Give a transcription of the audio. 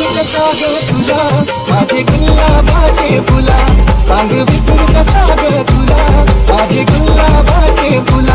विसर कसा ग तुला. माझे गुलाबाचे फुला. सांग विसर कसा ग तुला. माझे गुलाबाचे फुला.